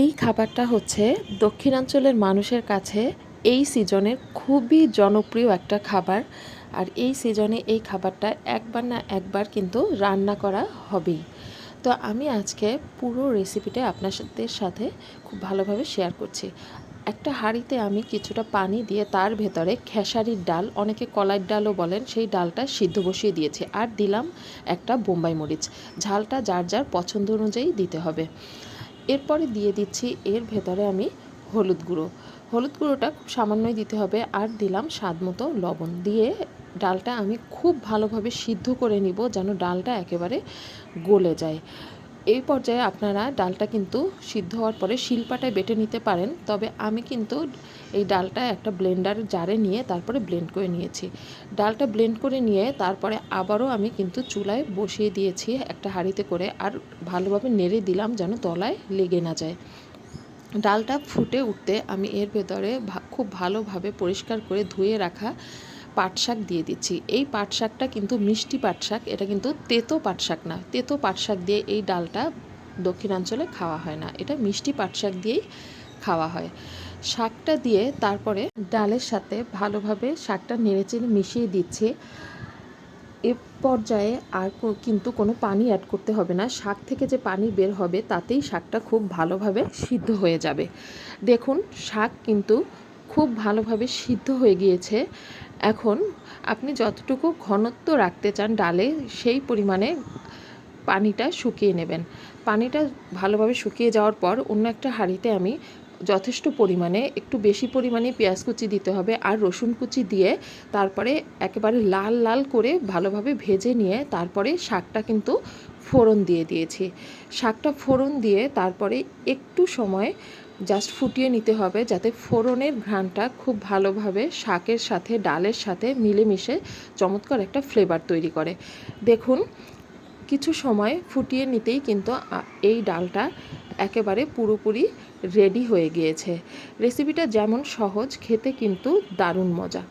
এই খাবারটা হচ্ছে দক্ষিণাঞ্চলের মানুষের কাছে এই সিজনের খুবই জনপ্রিয় একটা খাবার। আর এই সিজনে এই খাবারটা একবার না একবার কিন্তু রান্না করা হবেই। তো আমি আজকে পুরো রেসিপিটা আপনাদের সাথে খুব ভালোভাবে শেয়ার করছি। একটা হাঁড়িতে আমি কিছুটা পানি দিয়ে তার ভেতরে খেসারির ডাল, অনেকে কলাইয়ের ডালও বলেন, সেই ডালটা সিদ্ধ বসিয়ে দিয়েছি। আর দিলাম একটা বোম্বাই মরিচ। ঝালটা যার যার পছন্দ অনুযায়ী দিতে হবে। এরপরে দিয়ে দিচ্ছি, এর ভেতরে আমি হলুদ গুঁড়ো। হলুদ গুঁড়োটা খুব সামান্যই দিতে হবে। আর দিলাম স্বাদ মতো লবণ। দিয়ে ডালটা আমি খুব ভালোভাবে সিদ্ধ করে নিব যেন ডালটা একেবারে গলে যায়। এই পর্যায়ে আপনারা ডালটা কিন্তু সিদ্ধ হওয়ার পরে শিলপাটায় বেটে নিতে পারেন। তবে আমি কিন্তু এই ডালটা একটা ব্লেন্ডার জারে নিয়ে তারপরে ব্লেন্ড করে নিয়েছি। ডালটা ব্লেন্ড করে নিয়ে তারপরে আবারও আমি কিন্তু চুলায় বসিয়ে দিয়েছি একটা হাঁড়িতে করে আর ভালোভাবে নেড়ে দিলাম যেন তলায় লেগে না যায়। ডালটা ফুটে উঠতে আমি এর ভেতরে খুব ভালোভাবে পরিষ্কার করে ধুয়ে রাখা পাট শাক দিয়ে দিচ্ছি। এই পাট শাকটা কিন্তু মিষ্টি পাট শাক এটা কিন্তু তেতো পাট শাক না। তেতো পাট শাক দিয়ে এই ডালটা দক্ষিণাঞ্চলে খাওয়া হয় না। এটা মিষ্টি পাট শাক দিয়েই খাওয়া হয়। শাকটা দিয়ে তারপরে ডালের সাথে ভালোভাবে শাকটা নেড়েচেড়ে মিশিয়ে দিচ্ছে। এ পর্যায়ে আর কিন্তু কোনো পানি অ্যাড করতে হবে না। শাক থেকে যে পানি বের হবে, তাতেই শাকটা খুব ভালোভাবে সিদ্ধ হয়ে যাবে। দেখুন, শাক কিন্তু খুব ভালোভাবে সিদ্ধ হয়ে গিয়েছে। এখন আপনি যতটুকু ঘনত্ব রাখতে চান ডালে, সেই পরিমাণে পানিটা শুকিয়ে নেবেন। পানিটা ভালোভাবে শুকিয়ে যাওয়ার পর অন্য একটা হাঁড়িতে আমি যথেষ্ট পরিমাণে, একটু বেশি পরিমাণে পেঁয়াজ কুচি দিতে হবে আর রসুন কুচি দিয়ে তারপরে একেবারে লাল লাল করে ভালোভাবে ভেজে নিয়ে তারপরে শাকটা কিন্তু ফোড়ন দিয়ে দিয়েছি। শাকটা ফোড়ন দিয়ে তারপরে একটু সময় জাস্ট ফুটিয়ে নিতে হবে যাতে ফোড়নের ঘ্রাণটা খুব ভালোভাবে শাকের সাথে, ডালের সাথে মিলেমিশে চমৎকার একটা ফ্লেভার তৈরি করে। দেখুন, কিছু সময় ফুটিয়ে নিতেই কিন্তু এই ডালটা একেবারে পুরোপুরি রেডি হয়ে গিয়েছে। রেসিপিটা যেমন সহজ খেতে কিন্তু দারুণ মজা।